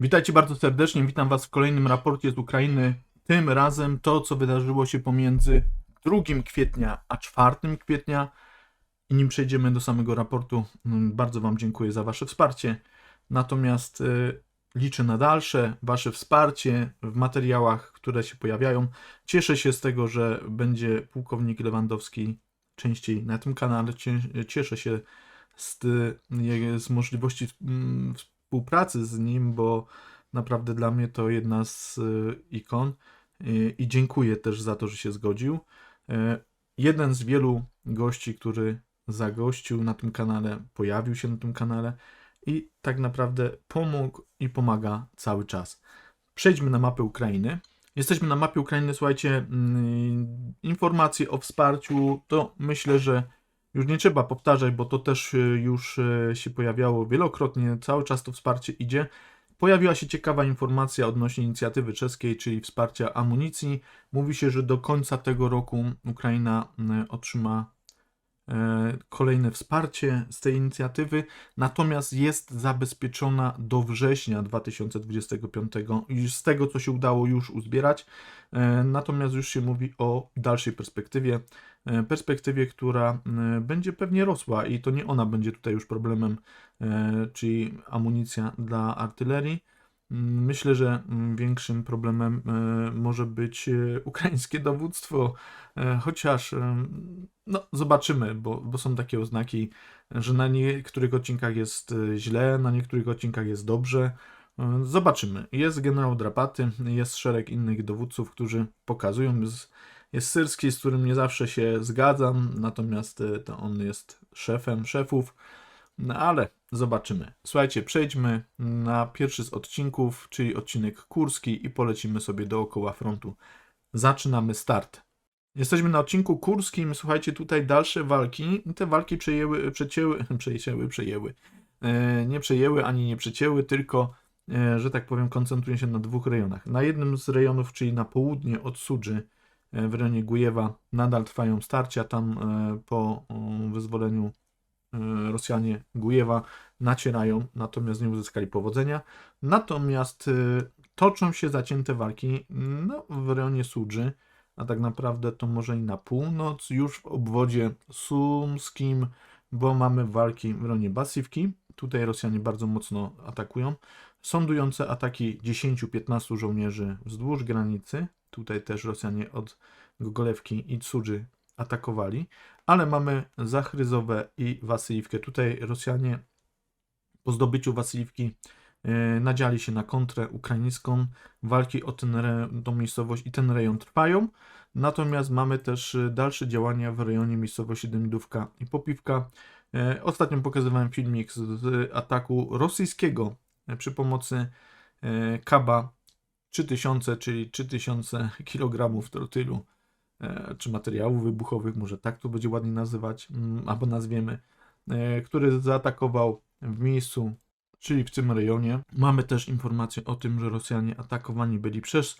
Witajcie bardzo serdecznie, witam Was w kolejnym raporcie z Ukrainy. Tym razem to, co wydarzyło się pomiędzy 2 kwietnia a 4 kwietnia. I nim przejdziemy do samego raportu, mm, bardzo Wam dziękuję za Wasze wsparcie. Natomiast y, liczę na dalsze Wasze wsparcie w materiałach, które się pojawiają. Cieszę się z tego, że będzie pułkownik Lewandowski częściej na tym kanale. Cie- Cieszę się z, ty- z możliwości mm, współpracy z nim, bo naprawdę dla mnie to jedna z y, ikon Y, i dziękuję też za to, że się zgodził. Y, Jeden z wielu gości, który zagościł na tym kanale, pojawił się na tym kanale i tak naprawdę pomógł i pomaga cały czas. Przejdźmy na mapę Ukrainy. Jesteśmy na mapie Ukrainy, słuchajcie, mm, informacje o wsparciu, to myślę, że już nie trzeba powtarzać, bo to też y, już y, się pojawiało wielokrotnie, cały czas to wsparcie idzie. Pojawiła się ciekawa informacja odnośnie inicjatywy czeskiej, czyli wsparcia amunicji. Mówi się, że do końca tego roku Ukraina otrzyma e, kolejne wsparcie z tej inicjatywy, natomiast jest zabezpieczona do września 2025 i z tego, co się udało już uzbierać. E, Natomiast już się mówi o dalszej perspektywie, e, perspektywie, która e, będzie pewnie rosła i to nie ona będzie tutaj już problemem, e, czyli amunicja dla artylerii. Mm, Myślę, że mm, większym problemem e, może być e, ukraińskie dowództwo, e, chociaż e, no, zobaczymy, bo, bo są takie oznaki, że na niektórych odcinkach jest e, źle, na niektórych odcinkach jest dobrze. E, Zobaczymy. Jest generał Drapaty, jest szereg innych dowódców, którzy pokazują. Jest, jest Syrski, z którym nie zawsze się zgadzam, natomiast e, to on jest szefem szefów. No ale zobaczymy. Słuchajcie, przejdźmy na pierwszy z odcinków, czyli odcinek kurski i polecimy sobie dookoła frontu. Zaczynamy start. Jesteśmy na odcinku kurskim. Słuchajcie, tutaj dalsze walki. Te walki przejęły, przecięły, przejęły, przejęły. E, nie przejęły ani nie przecięły, tylko, e, że tak powiem, koncentrują się na dwóch rejonach. Na jednym z rejonów, czyli na południe od Sudży, w rejonie Gujewa, nadal trwają starcia. Tam e, po o, wyzwoleniu e, Rosjanie Gujewa nacierają, natomiast nie uzyskali powodzenia. Natomiast e, toczą się zacięte walki no, w rejonie Sudży, a tak naprawdę to może i na północ, już w obwodzie sumskim, bo mamy walki w rejonie Basywki. Tutaj Rosjanie bardzo mocno atakują. Sądujące ataki 10-15 żołnierzy wzdłuż granicy. Tutaj też Rosjanie od Gogolewki i Cudży atakowali, ale mamy Zachryzowe i Wasyliwkę. Tutaj Rosjanie po zdobyciu Wasyliwki e, nadziali się na kontrę ukraińską. Walki o ten tą miejscowość i ten rejon trwają. Natomiast mamy też e, dalsze działania w rejonie miejscowości Demidówka i Popiwka. E, Ostatnio pokazywałem filmik z, ataku rosyjskiego przy pomocy Kaba 3000, czyli 3000 kg trotylu czy materiałów wybuchowych, może tak to będzie ładniej nazywać, mm, albo nazwiemy, e, który zaatakował w miejscu, czyli w tym rejonie. Mamy też informację o tym, że Rosjanie atakowani byli przez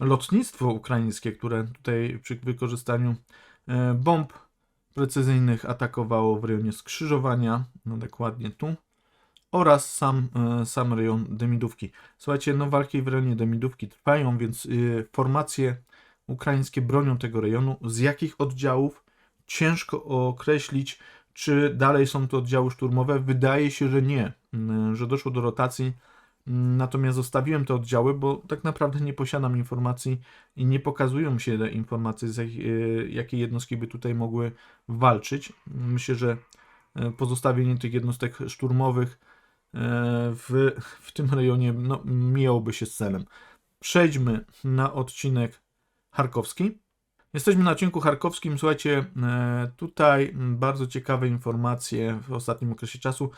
lotnictwo ukraińskie, które tutaj przy wykorzystaniu e, bomb precyzyjnych atakowało w rejonie skrzyżowania, no dokładnie tu, oraz sam, e, sam rejon Demidówki. Słuchajcie, no walki w rejonie Demidówki trwają, więc y, formacje ukraińskie bronią tego rejonu. Z jakich oddziałów? Ciężko określić, czy dalej są to oddziały szturmowe. Wydaje się, że nie, że doszło do rotacji. Natomiast zostawiłem te oddziały, bo tak naprawdę nie posiadam informacji i nie pokazują się te informacje, z jak, y, jakie jednostki by tutaj mogły walczyć. Myślę, że e, pozostawienie tych jednostek szturmowych w, w tym rejonie no, mijałoby się z celem. Przejdźmy na odcinek charkowski. Jesteśmy na odcinku charkowskim. Słuchajcie, e, tutaj bardzo ciekawe informacje w ostatnim okresie czasu,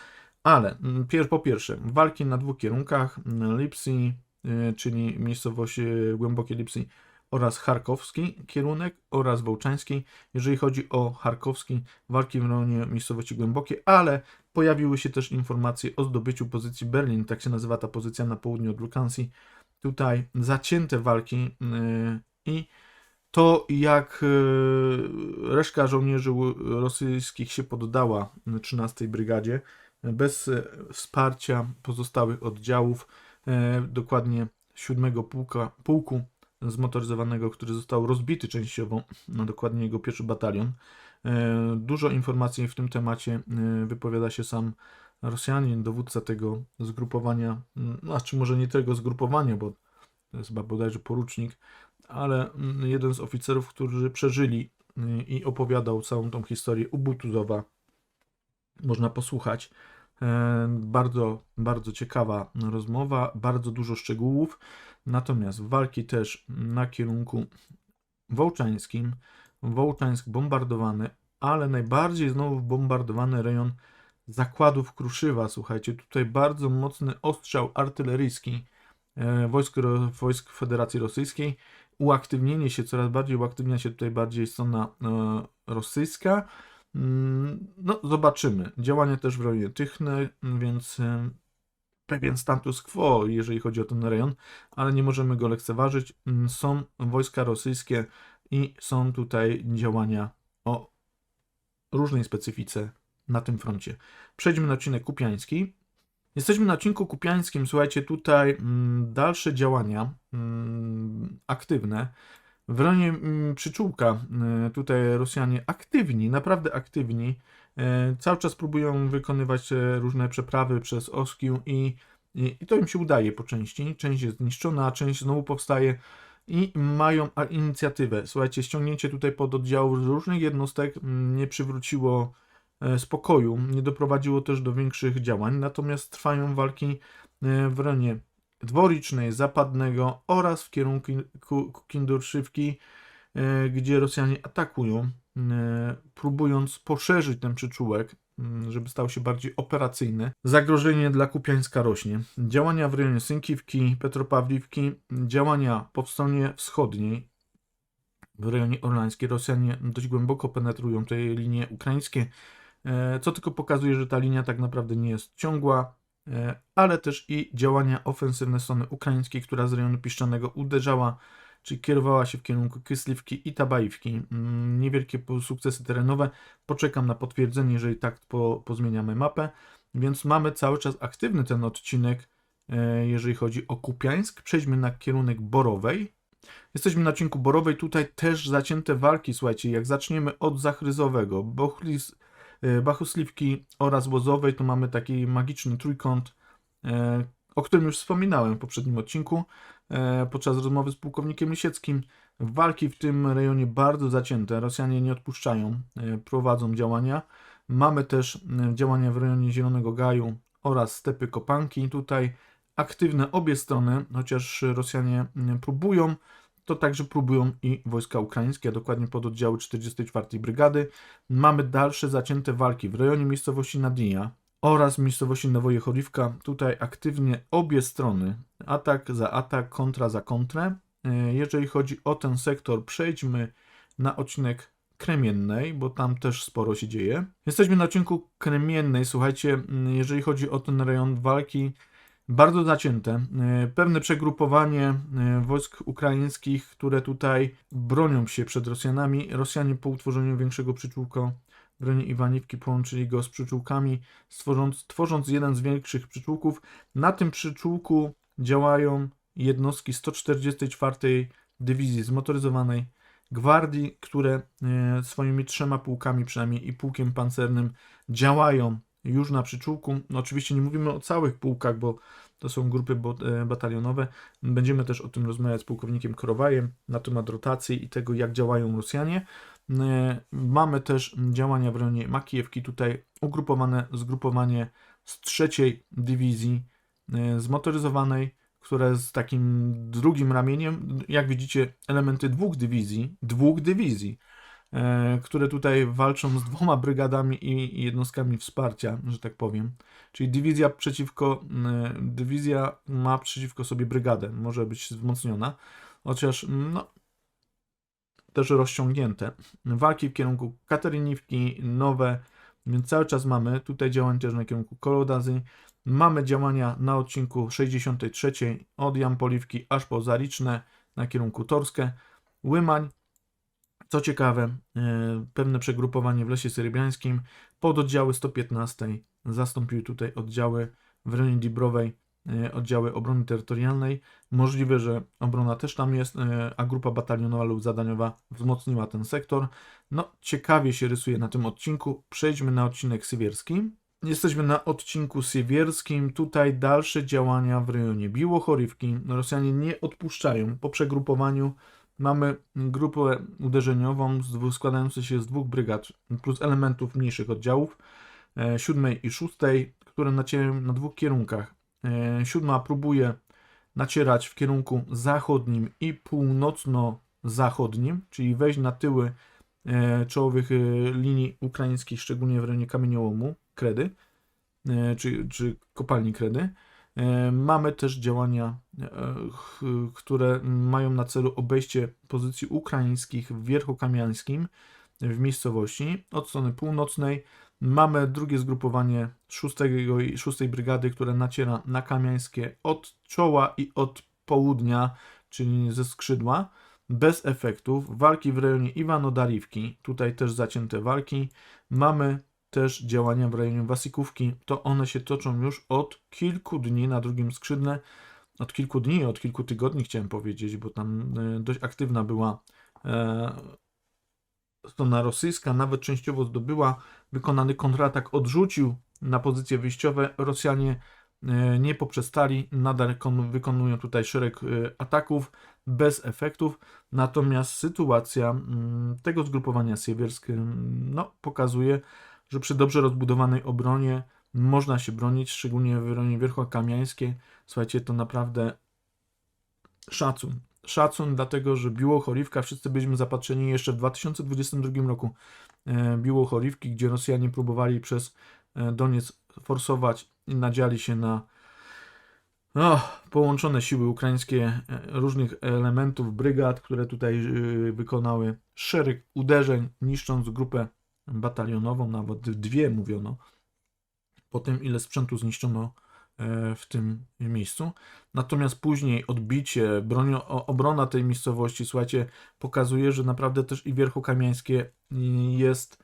ale mm, pier, po pierwsze, walki na dwóch kierunkach: mm, Lipsi, e, czyli miejscowość e, głębokie Lipsi, oraz charkowski kierunek oraz wołczański. Jeżeli chodzi o charkowski, walki w rejonie miejscowości głębokie, ale pojawiły się też informacje o zdobyciu pozycji Berlin, tak się nazywa ta pozycja na południu od Lukancji. Tutaj zacięte walki yy, i to, jak yy, reszka żołnierzy rosyjskich się poddała 13 brygadzie, bez e, wsparcia pozostałych oddziałów, dokładnie 7 pułka, pułku zmotoryzowanego, który został rozbity częściowo, no dokładnie jego pierwszy batalion. E, Dużo informacji w tym temacie e, wypowiada się sam Rosjanin, dowódca tego zgrupowania, znaczy może nie tego zgrupowania, bo to jest chyba bodajże porucznik, ale mm, jeden z oficerów, którzy przeżyli y, i opowiadał całą tą historię u Butuzowa. Można posłuchać. E, Bardzo, bardzo ciekawa rozmowa, bardzo dużo szczegółów. Natomiast walki też na kierunku wołczańskim. Wołczańsk bombardowany, ale najbardziej znowu bombardowany rejon zakładów Kruszywa. Słuchajcie, tutaj bardzo mocny ostrzał artyleryjski e, wojsk, wojsk Federacji Rosyjskiej. Uaktywnienie się, coraz bardziej uaktywnia się tutaj bardziej strona e, rosyjska. Mm, No, zobaczymy. Działania też w rejonie Tychny, więc e, pewien status quo, jeżeli chodzi o ten rejon, ale nie możemy go lekceważyć. Mm, Są wojska rosyjskie i są tutaj działania o różnej specyfice na tym froncie. Przejdźmy na odcinek kupiański. Jesteśmy na odcinku kupiańskim. Słuchajcie, tutaj mm, dalsze działania mm, aktywne. W rejonie mm, przyczółka y, tutaj Rosjanie aktywni, naprawdę aktywni. e, Cały czas próbują wykonywać e, różne przeprawy przez Oskił i, i, i to im się udaje po części. Część jest zniszczona, a część znowu powstaje i mają inicjatywę. Słuchajcie, ściągnięcie tutaj pod oddziału różnych jednostek mm, nie przywróciło e, spokoju, nie doprowadziło też do większych działań, natomiast trwają walki e, w rejonie dworicznej, zapadnego oraz w kierunku ku- ku- Kindurszywki, e, gdzie Rosjanie atakują, próbując poszerzyć ten przyczółek, żeby stał się bardziej operacyjny. Zagrożenie dla Kupiańska rośnie. Działania w rejonie Synkiwki, Petropawliwki, działania po stronie wschodniej, w rejonie orlańskiej. Rosjanie dość głęboko penetrują te linie ukraińskie, e, co tylko pokazuje, że ta linia tak naprawdę nie jest ciągła, e, ale też i działania ofensywne strony ukraińskiej, która z rejonu piszczanego uderzała, czyli kierowała się w kierunku Kysliwki i Tabajówki. Mm, Niewielkie sukcesy terenowe. Poczekam na potwierdzenie, jeżeli tak po, pozmieniamy mapę. Więc mamy cały czas aktywny ten odcinek, e, jeżeli chodzi o Kupiańsk. Przejdźmy na kierunek Borowej. Jesteśmy na odcinku Borowej. Tutaj też zacięte walki. Słuchajcie, jak zaczniemy od Zachryzowego, Bochlis, e, Bachusliwki oraz Łozowej, to mamy taki magiczny trójkąt, e, o którym już wspominałem w poprzednim odcinku podczas rozmowy z pułkownikiem Lisieckim. Walki w tym rejonie bardzo zacięte. Rosjanie nie odpuszczają, e, prowadzą działania. Mamy też e, działania w rejonie Zielonego Gaju oraz Stepy Kopanki. Tutaj aktywne obie strony, chociaż Rosjanie próbują, to także próbują i wojska ukraińskie, a dokładnie pododdziały 44. Brygady. Mamy dalsze zacięte walki w rejonie miejscowości Nadija oraz miejscowości Nowojechorivka. Tutaj aktywnie obie strony, atak za atak, kontra za kontrę. E, Jeżeli chodzi o ten sektor, przejdźmy na odcinek Kremiennej, bo tam też sporo się dzieje. Jesteśmy na odcinku Kremiennej. Słuchajcie, jeżeli chodzi o ten rejon walki, bardzo zacięte. E, Pewne przegrupowanie e, wojsk ukraińskich, które tutaj bronią się przed Rosjanami. Rosjanie po utworzeniu większego przyczółka w rejonie Iwaniwki połączyli go z przyczółkami, stworząc, tworząc jeden z większych przyczółków. Na tym przyczółku działają jednostki 144 Dywizji Zmotoryzowanej Gwardii, które e, swoimi trzema pułkami przynajmniej i pułkiem pancernym działają już na przyczółku. No, oczywiście nie mówimy o całych pułkach, bo to są grupy e, batalionowe. Będziemy też o tym rozmawiać z pułkownikiem Korowajem na temat rotacji i tego, jak działają Rosjanie. E, Mamy też działania w rejonie Makijewki, tutaj ugrupowane zgrupowanie z trzeciej dywizji e, zmotoryzowanej, które z takim drugim ramieniem, jak widzicie, elementy dwóch dywizji, dwóch dywizji, e, które tutaj walczą z dwoma brygadami i jednostkami wsparcia, że tak powiem. Czyli dywizja przeciwko, dywizja ma przeciwko sobie brygadę, może być wzmocniona, chociaż no, też rozciągnięte. Walki w kierunku Kateryniwki, nowe, więc cały czas mamy tutaj działania też na kierunku Kolodazy. Mamy działania na odcinku 63 od Jampoliwki aż po Zaliczne na kierunku Torskę. Łymań, co ciekawe, e, pewne przegrupowanie w Lesie Serybiańskim pod oddziały 115 zastąpiły tutaj oddziały w rejonie Dibrowej oddziały obrony terytorialnej. Możliwe, że obrona też tam jest, e, a grupa batalionowa lub zadaniowa wzmocniła ten sektor. No, ciekawie się rysuje na tym odcinku. Przejdźmy na odcinek sywierski. Jesteśmy na odcinku sywierskim. Tutaj dalsze działania w rejonie Biłochorywki. Rosjanie nie odpuszczają. Po przegrupowaniu mamy grupę uderzeniową składającą się z dwóch brygad plus elementów mniejszych oddziałów, e, siódmej i szóstej, które nacierają na dwóch kierunkach. E, Siódma próbuje nacierać w kierunku zachodnim i północno-zachodnim, czyli wejść na tyły e, czołowych e, linii ukraińskich, szczególnie w rejonie kamieniołomu, kredy, czy, czy kopalni kredy. Mamy też działania, które mają na celu obejście pozycji ukraińskich w Wierchokamiańskim, w miejscowości. Od strony północnej mamy drugie zgrupowanie 6, i 6 brygady, które naciera na Kamiańskie od czoła i od południa, czyli ze skrzydła, bez efektów. Walki w rejonie Iwano-Dariwki, tutaj też zacięte walki. Mamy też działania w rejonie Wasikówki, to one się toczą już od kilku dni na drugim skrzydle. Od kilku dni, od kilku tygodni chciałem powiedzieć, bo tam e, dość aktywna była e, strona rosyjska, nawet częściowo zdobyła wykonany kontratak, odrzucił na pozycje wyjściowe. Rosjanie e, nie poprzestali, nadal kon- wykonują tutaj szereg e, ataków bez efektów. Natomiast sytuacja mm, tego zgrupowania siewierskie no, pokazuje, że przy dobrze rozbudowanej obronie można się bronić, szczególnie w rejonie Wierchokamiańskiej. Słuchajcie, to naprawdę szacun. Szacun, dlatego że Biłochorywka, wszyscy byliśmy zapatrzeni jeszcze w 2022 roku e, Biłochorywki, gdzie Rosjanie próbowali przez e, Doniec forsować i nadziali się na no, połączone siły ukraińskie e, różnych elementów, brygad, które tutaj wykonały szereg uderzeń, niszcząc grupę batalionową, nawet dwie mówiono, po tym ile sprzętu zniszczono w tym miejscu. Natomiast później odbicie, obrona tej miejscowości, słuchajcie, pokazuje, że naprawdę też i Wierchokamiańskie jest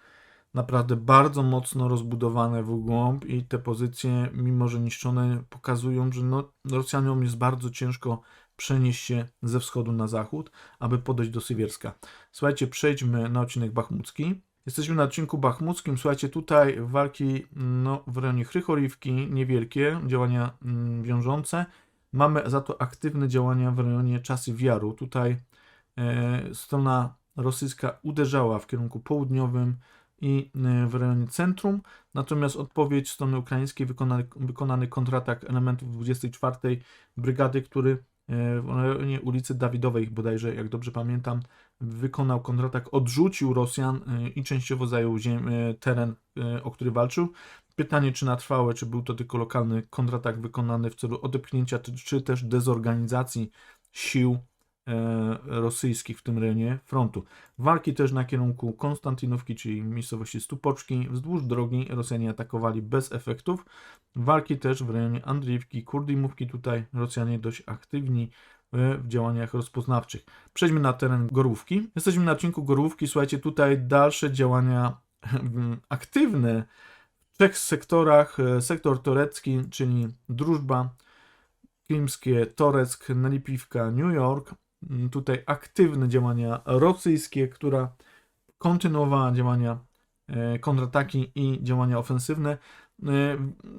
naprawdę bardzo mocno rozbudowane w głąb i te pozycje, mimo że niszczone, pokazują, że no, Rosjanom jest bardzo ciężko przenieść się ze wschodu na zachód, aby podejść do Sywierska. Słuchajcie, przejdźmy na odcinek bachmucki. Jesteśmy na odcinku bachmuckim. Słuchajcie, tutaj walki no, w rejonie Chrychorivki, niewielkie, działania mm, wiążące. Mamy za to aktywne działania w rejonie Czasy Wiaru. Tutaj e, strona rosyjska uderzała w kierunku południowym i e, w rejonie centrum, natomiast odpowiedź strony ukraińskiej wykonany, wykonany kontratak elementów 24 Brygady, który e, w rejonie ulicy Dawidowej bodajże, jak dobrze pamiętam, wykonał kontratak, odrzucił Rosjan e, i częściowo zajął e, teren, e, o który walczył. Pytanie, czy na trwałe, czy był to tylko lokalny kontratak wykonany w celu odepchnięcia, czy, też dezorganizacji sił rosyjskich w tym rejonie frontu. Walki też na kierunku Konstantynówki, czyli miejscowości Stupoczki. Wzdłuż drogi Rosjanie atakowali bez efektów. Walki też w rejonie Andriewki, Kurdimówki. Tutaj Rosjanie dość aktywni w działaniach rozpoznawczych. Przejdźmy na teren Gorówki. Jesteśmy na odcinku Gorówki. Słuchajcie, tutaj dalsze działania mm, aktywne w trzech sektorach. E, Sektor turecki, czyli Drużba, Krimskie, Toreck, Nalipiwka, New York. Mm, Tutaj aktywne działania rosyjskie, która kontynuowała działania e, kontrataki i działania ofensywne,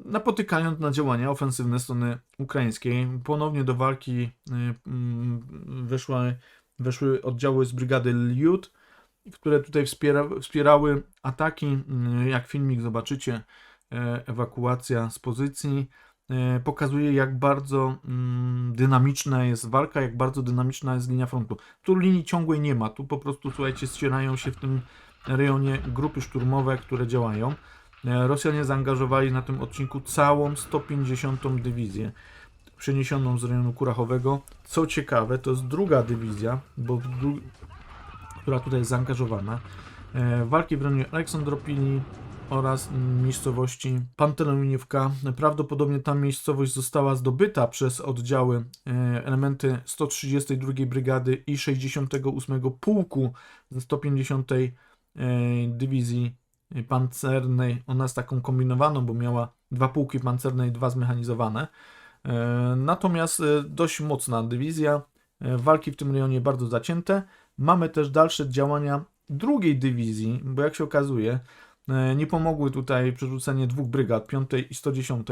napotykając na działania ofensywne strony ukraińskiej. Ponownie do walki e, mm, weszły, weszły oddziały z brygady Liud, które tutaj wspiera, wspierały ataki. Mm, Jak filmik zobaczycie, ewakuacja z pozycji pokazuje, jak bardzo mm, dynamiczna jest walka, jak bardzo dynamiczna jest linia frontu. Tu linii ciągłej nie ma, tu po prostu, słuchajcie, ścierają się w tym rejonie grupy szturmowe, które działają. E, Rosjanie zaangażowali na tym odcinku całą 150. dywizję przeniesioną z rejonu Kurachowego. Co ciekawe, to jest druga dywizja, bo dru- która tutaj jest zaangażowana. E, Walki w rejonie Aleksandropili oraz miejscowości Panteloniówka. Prawdopodobnie ta miejscowość została zdobyta przez oddziały e, elementy 132 Brygady i 68 Pułku ze 150 e, Dywizji Pancernej. Ona jest taką kombinowaną, bo miała dwa pułki pancerne i dwa zmechanizowane. E, Natomiast e, dość mocna dywizja, walki w tym rejonie bardzo zacięte. Mamy też dalsze działania drugiej dywizji, bo jak się okazuje, nie pomogły tutaj przerzucenie dwóch brygad, 5 i 110.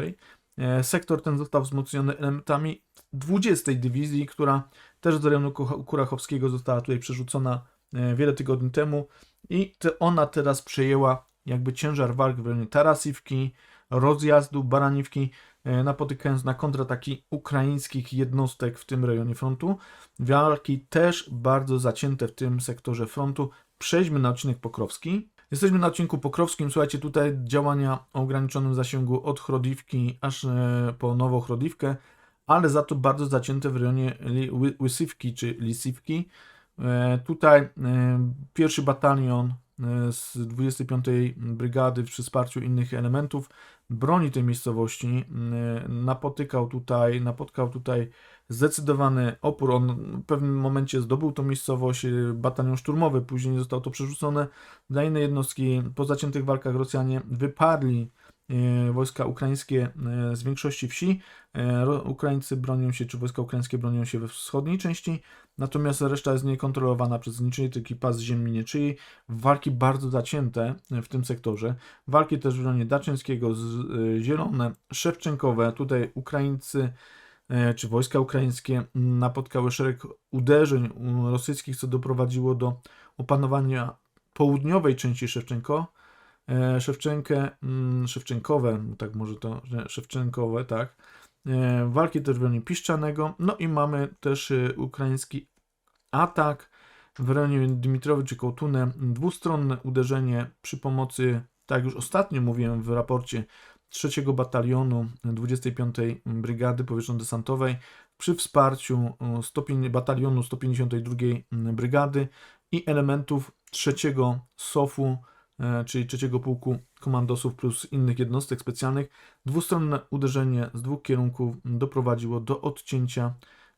E, Sektor ten został wzmocniony elementami 20 dywizji, która też z rejonu Kurachowskiego została tutaj przerzucona wiele tygodni temu i ona teraz przejęła jakby ciężar walk w rejonie Tarasivki, rozjazdu Baraniwki, e, napotykając na kontrataki ukraińskich jednostek w tym rejonie frontu. Walki też bardzo zacięte w tym sektorze frontu. Przejdźmy na odcinek Pokrowski. Jesteśmy na odcinku Pokrowskim. Słuchajcie, tutaj działania o ograniczonym zasięgu od Chrodivki aż e, po Nowochrodivkę, ale za to bardzo zacięte w rejonie Li- Ły- Łysywki czy Lisywki. E, Tutaj e, pierwszy batalion e, z 25 Brygady przy wsparciu innych elementów broni tej miejscowości napotykał tutaj, napotkał tutaj zdecydowany opór. On w pewnym momencie zdobył tą miejscowość, batalion szturmowy, później zostało to przerzucone dla innej jednostki. Po zaciętych walkach Rosjanie wyparli wojska ukraińskie e, z większości wsi. E, Ukraińcy bronią się, czy wojska ukraińskie bronią się we wschodniej części, natomiast reszta jest niekontrolowana przez niczyjski pas ziemi niczyjej. Walki bardzo zacięte w tym sektorze. Walki też w rejonie Daczyńskiego, z, e, Zielone, Szewczenkowe. Tutaj Ukraińcy e, czy wojska ukraińskie napotkały szereg uderzeń rosyjskich, co doprowadziło do opanowania południowej części Szewczenko. E, Szewczenkę, mm, Szewczenkowe, tak może to, że Szewczenkowe, tak. E, Walki też Piszczanego. No i mamy też e, ukraiński atak w rejonie Dimitrowy czy Kołtunę. Dwustronne uderzenie przy pomocy, tak już ostatnio mówiłem w raporcie, 3 batalionu 25 Brygady Powietrzno-Desantowej przy wsparciu e, stopień, batalionu 152 Brygady i elementów trzeciego SOF-u, czyli trzeciego pułku komandosów plus innych jednostek specjalnych. Dwustronne uderzenie z dwóch kierunków doprowadziło do odcięcia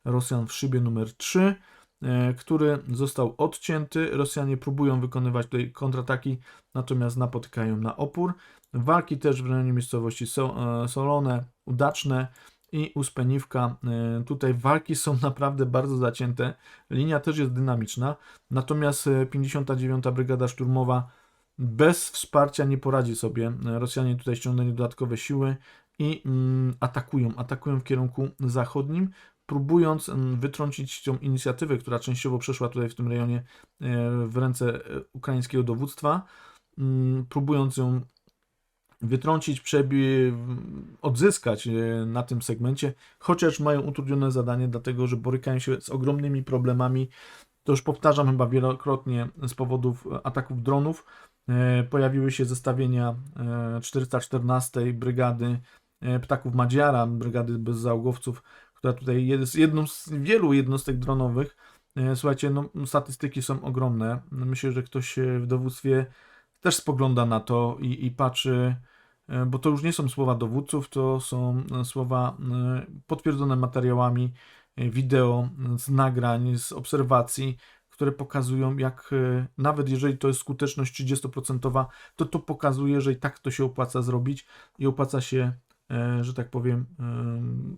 Rosjan w szybie numer 3, e, który został odcięty. Rosjanie próbują wykonywać tutaj kontrataki, natomiast napotykają na opór. Walki też w rejonie miejscowości e, Solone, Udaczne i Uspeniwka. E, Tutaj walki są naprawdę bardzo zacięte. Linia też jest dynamiczna, natomiast e, 59. Brygada Szturmowa bez wsparcia nie poradzi sobie. Rosjanie tutaj ściągnęli dodatkowe siły i mm, atakują, atakują w kierunku zachodnim, próbując mm, wytrącić tą inicjatywę, która częściowo przeszła tutaj w tym rejonie e, w ręce e, ukraińskiego dowództwa, mm, próbując ją wytrącić, przebi- odzyskać e, na tym segmencie, chociaż mają utrudnione zadanie, dlatego że borykają się z ogromnymi problemami. To już powtarzam chyba wielokrotnie z powodów ataków dronów. E, Pojawiły się zestawienia e, 414 Brygady e, Ptaków Madziara, Brygady Bezzałogowców, która tutaj jest jedną z wielu jednostek dronowych. E, Słuchajcie, no, statystyki są ogromne. Myślę, że ktoś e, w dowództwie też spogląda na to i, i patrzy, e, bo to już nie są słowa dowódców, to są e, słowa e, potwierdzone materiałami e, wideo, e, z nagrań, z obserwacji, które pokazują, jak e, nawet jeżeli to jest skuteczność 30%, to to pokazuje, że i tak to się opłaca zrobić i opłaca się, e, że tak powiem, em,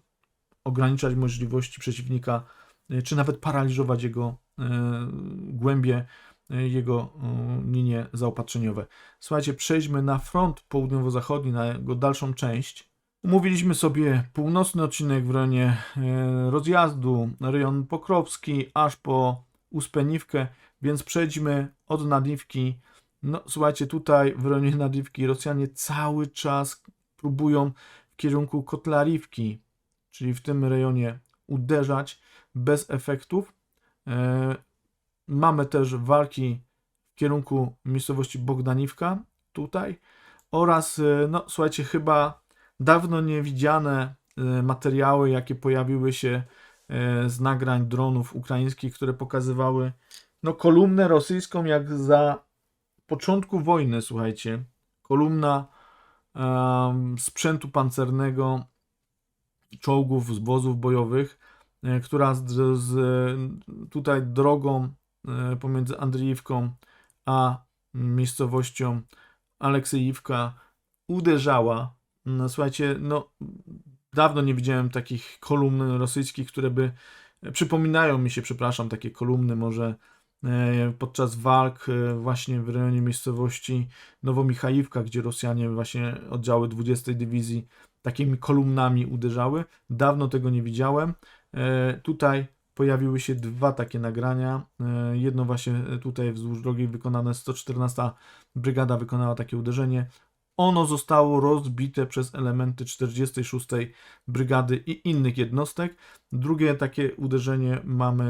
ograniczać możliwości przeciwnika, e, czy nawet paraliżować jego głębie, jego linie zaopatrzeniowe. Słuchajcie, przejdźmy na front południowo-zachodni, na jego dalszą część. Umówiliśmy sobie północny odcinek w rejonie rozjazdu, rejon Pokrowski, aż po Uspeniwkę, więc przejdźmy od Nadiwki. No słuchajcie, tutaj w rejonie Nadiwki Rosjanie cały czas próbują w kierunku Kotlariwki, czyli w tym rejonie uderzać bez efektów. E, Mamy też walki w kierunku miejscowości Bogdaniwka tutaj oraz, e, no słuchajcie, chyba dawno niewidziane e, materiały, jakie pojawiły się z nagrań dronów ukraińskich, które pokazywały no, kolumnę rosyjską jak za początku wojny, słuchajcie. Kolumna em, sprzętu pancernego, czołgów, z wozów bojowych, e, która z, z tutaj drogą e, pomiędzy Andrzejewką a miejscowością Aleksiejówka uderzała. No, słuchajcie, no Dawno nie widziałem takich kolumn rosyjskich, które by e, przypominają mi się, przepraszam, takie kolumny może e, podczas walk e, właśnie w rejonie miejscowości Nowomichajówka, gdzie Rosjanie właśnie oddziały 20 Dywizji takimi kolumnami uderzały. Dawno tego nie widziałem. Tutaj pojawiły się dwa takie nagrania. Jedno właśnie tutaj wzdłuż drogi wykonane 114 brygada wykonała takie uderzenie. Ono zostało rozbite przez elementy 46 brygady i innych jednostek. Drugie takie uderzenie mamy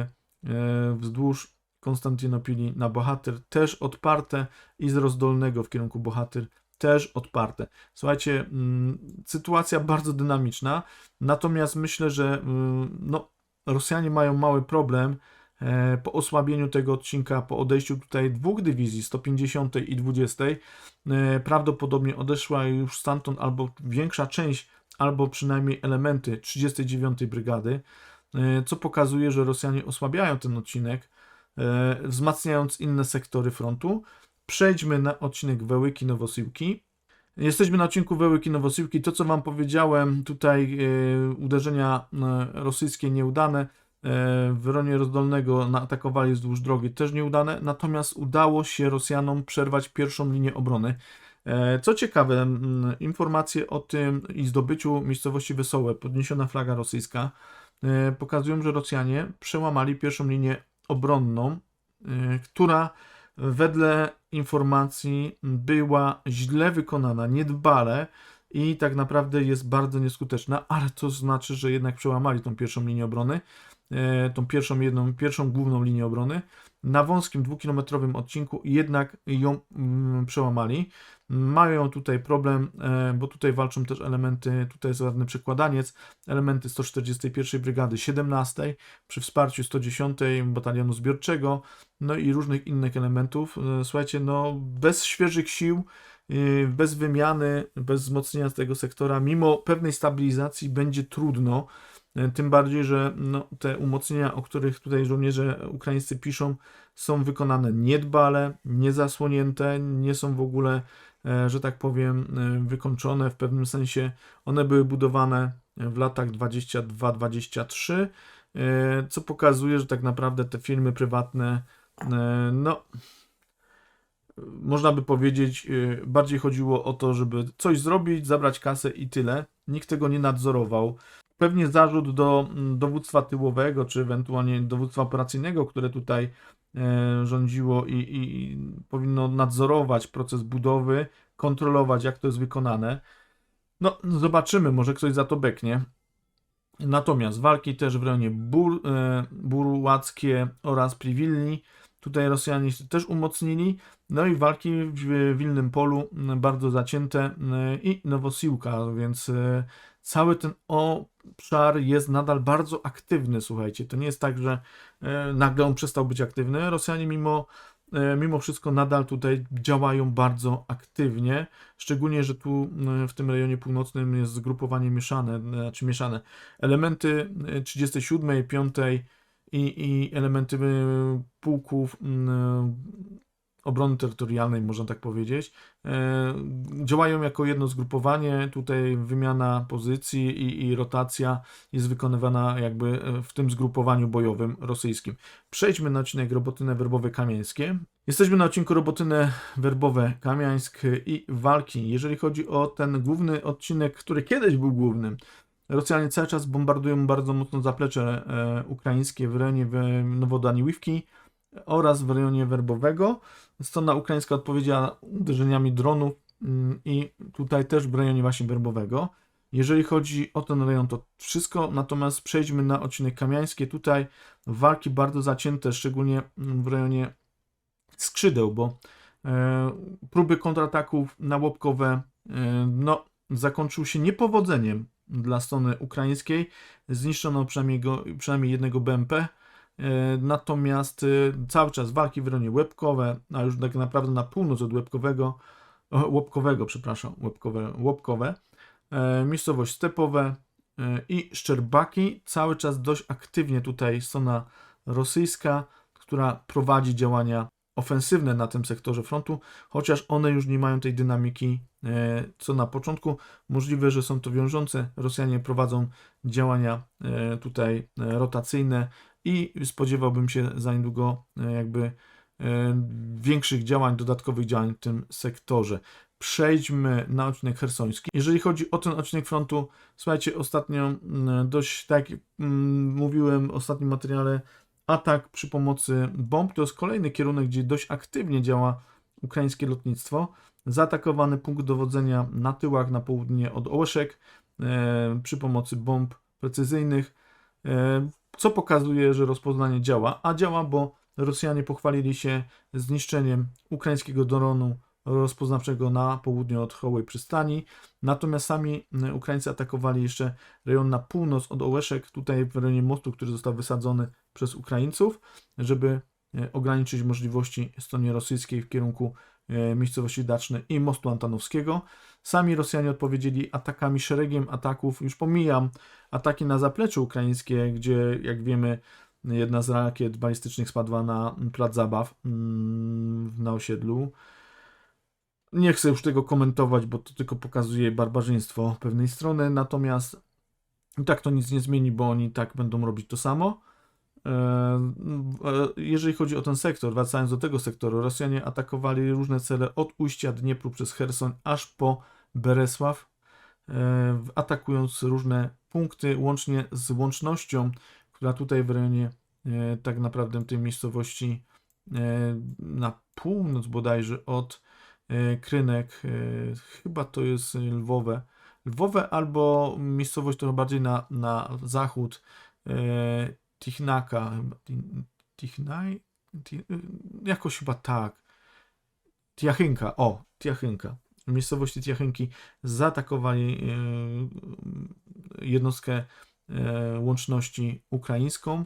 e, wzdłuż Konstantynopoli na Bohatyr, też odparte i z rozdolnego w kierunku Bohatyr też odparte. Słuchajcie, mm, sytuacja bardzo dynamiczna, natomiast myślę, że mm, no, Rosjanie mają mały problem po osłabieniu tego odcinka, po odejściu tutaj dwóch dywizji, 150 i 20. e, Prawdopodobnie odeszła już stamtąd albo większa część, albo przynajmniej elementy 39 brygady, e, co pokazuje, że Rosjanie osłabiają ten odcinek, e, wzmacniając inne sektory frontu. Przejdźmy na odcinek Wełyki Nowosiłki. Jesteśmy na odcinku Wełyki Nowosiłki. To, co Wam powiedziałem, tutaj e, uderzenia e, rosyjskie nieudane. E, w rejonie rozdolnego naatakowali wzdłuż drogi też nieudane, natomiast udało się Rosjanom przerwać pierwszą linię obrony. E, Co ciekawe, informacje o tym i zdobyciu miejscowości Wesołe, podniesiona flaga rosyjska, e, pokazują, że Rosjanie przełamali pierwszą linię obronną, która wedle informacji była źle wykonana, niedbale i tak naprawdę jest bardzo nieskuteczna, ale to znaczy, że jednak przełamali tą pierwszą linię obrony, tą pierwszą jedną, pierwszą główną linię obrony. Na wąskim dwukilometrowym odcinku jednak ją mm, przełamali. Mają tutaj problem, e, bo tutaj walczą też elementy, tutaj jest ładny przekładaniec, elementy 141 Brygady 17 przy wsparciu 110 Batalionu Zbiorczego, no i różnych innych elementów. E, Słuchajcie, no bez świeżych sił, bez wymiany, bez wzmocnienia tego sektora, mimo pewnej stabilizacji będzie trudno. E, Tym bardziej, że no, te umocnienia, o których tutaj żołnierze ukraińscy piszą, są wykonane niedbale, niezasłonięte, nie są w ogóle, e, że tak powiem, e, wykończone w pewnym sensie. One były budowane w latach 22-23, e, co pokazuje, że tak naprawdę te firmy prywatne, no, można by powiedzieć, bardziej chodziło o to, żeby coś zrobić, zabrać kasę i tyle. Nikt tego nie nadzorował. Pewnie zarzut do mm, dowództwa tyłowego, czy ewentualnie dowództwa operacyjnego, które tutaj e, rządziło i, i, powinno nadzorować proces budowy, kontrolować, jak to jest wykonane. No, zobaczymy, może ktoś za to beknie. Natomiast walki też w rejonie Bur, e, Burłackie oraz Priwilni. Tutaj Rosjanie się też umocnili. No i walki w Wilnym Polu bardzo zacięte i Nowosiłka, więc e, cały ten obszar jest nadal bardzo aktywny, słuchajcie. To nie jest tak, że e, nagle on przestał być aktywny. Rosjanie mimo, e, mimo wszystko nadal tutaj działają bardzo aktywnie, szczególnie, że tu m, w tym rejonie północnym jest zgrupowanie mieszane, e, znaczy mieszane. Elementy e, 37, 5 i, i elementy e, pułków obrony terytorialnej, można tak powiedzieć, e, działają jako jedno zgrupowanie. Tutaj wymiana pozycji i, i rotacja jest wykonywana jakby e, w tym zgrupowaniu bojowym rosyjskim. Przejdźmy na odcinek Robotyne Werbowe Kamieńskie. Jesteśmy na odcinku Robotyne Werbowe Kamiańsk i walki. Jeżeli chodzi o ten główny odcinek, który kiedyś był głównym, Rosjanie cały czas bombardują bardzo mocno zaplecze e, ukraińskie w rejonie Nowodaniłówki oraz w rejonie werbowego. Strona ukraińska odpowiedziała uderzeniami dronów mm, i tutaj też w rejonie właśnie werbowego. Jeżeli chodzi o ten rejon, to wszystko, natomiast przejdźmy na odcinek kamiańskie. Tutaj walki bardzo zacięte, szczególnie w rejonie skrzydeł, bo e, próby kontrataków na Łopkowe e, no, zakończył się niepowodzeniem dla strony ukraińskiej. Zniszczono przynajmniej, go, przynajmniej jednego BMP. E, Natomiast e, cały czas walki w rejonie Łebkowe, a już tak naprawdę na północ od Łebkowego, Łopkowego, przepraszam, Łebkowe, Łopkowe, e, miejscowość Stepowe i Szczerbaki. Cały czas dość aktywnie tutaj strona rosyjska, która prowadzi działania ofensywne na tym sektorze frontu, chociaż one już nie mają tej dynamiki co na początku. Możliwe, że są to wiążące. Rosjanie prowadzą działania tutaj rotacyjne i spodziewałbym się za niedługo e, jakby e, większych działań, dodatkowych działań w tym sektorze. Przejdźmy na odcinek hersoński. Jeżeli chodzi o ten odcinek frontu, słuchajcie, ostatnio mm, dość tak mm, mówiłem w ostatnim materiale, atak przy pomocy bomb to jest kolejny kierunek, gdzie dość aktywnie działa ukraińskie lotnictwo. Zaatakowany punkt dowodzenia na tyłach na południe od Ołeszek e, przy pomocy bomb precyzyjnych, co pokazuje, że rozpoznanie działa, a działa, bo Rosjanie pochwalili się zniszczeniem ukraińskiego dronu rozpoznawczego na południe od Hołej przystani. Natomiast sami e, Ukraińcy atakowali jeszcze rejon na północ od Ołeszek, tutaj w rejonie mostu, który został wysadzony przez Ukraińców, żeby e, ograniczyć możliwości stronie rosyjskiej w kierunku miejscowości Daczne i mostu Antanowskiego. Sami Rosjanie odpowiedzieli atakami, szeregiem ataków. Już pomijam ataki na zaplecze ukraińskie, gdzie, jak wiemy, jedna z rakiet balistycznych spadła na plac zabaw mm, na osiedlu. Nie chcę już tego komentować, bo to tylko pokazuje barbarzyństwo pewnej strony, natomiast i tak to nic nie zmieni, bo oni tak będą robić to samo. E, e, Jeżeli chodzi o ten sektor, wracając do tego sektoru, Rosjanie atakowali różne cele od ujścia Dniepru przez Hersoń aż po Beresław, e, atakując różne punkty, łącznie z łącznością, która tutaj w rejonie tak naprawdę tej miejscowości na północ bodajże od Krynek, chyba to jest Lwowe, Lwowe albo miejscowość trochę bardziej na, na zachód Tichnaka, Tichnaj, Ti- jakoś chyba tak. Tiachynka, o, Tiachynka. W miejscowości Tiachynki zaatakowali e, jednostkę e, łączności ukraińską,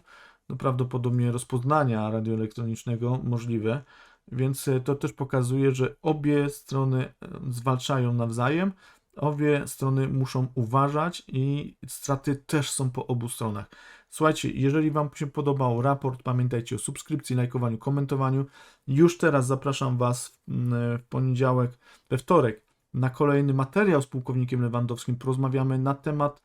no prawdopodobnie rozpoznania radioelektronicznego możliwe, więc to też pokazuje, że obie strony zwalczają nawzajem, obie strony muszą uważać i straty też są po obu stronach. Słuchajcie, jeżeli Wam się podobał raport, pamiętajcie o subskrypcji, lajkowaniu, komentowaniu. Już teraz zapraszam Was w, mm, poniedziałek, we wtorek na kolejny materiał z pułkownikiem Lewandowskim. Porozmawiamy na temat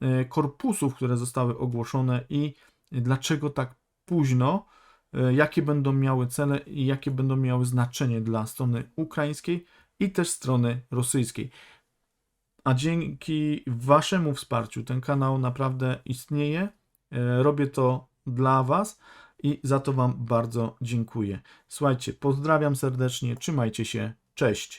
e, korpusów, które zostały ogłoszone i dlaczego tak późno, e, jakie będą miały cele i jakie będą miały znaczenie dla strony ukraińskiej i też strony rosyjskiej. A dzięki Waszemu wsparciu ten kanał naprawdę istnieje. E, Robię to dla Was i za to Wam bardzo dziękuję. Słuchajcie, pozdrawiam serdecznie, trzymajcie się, cześć.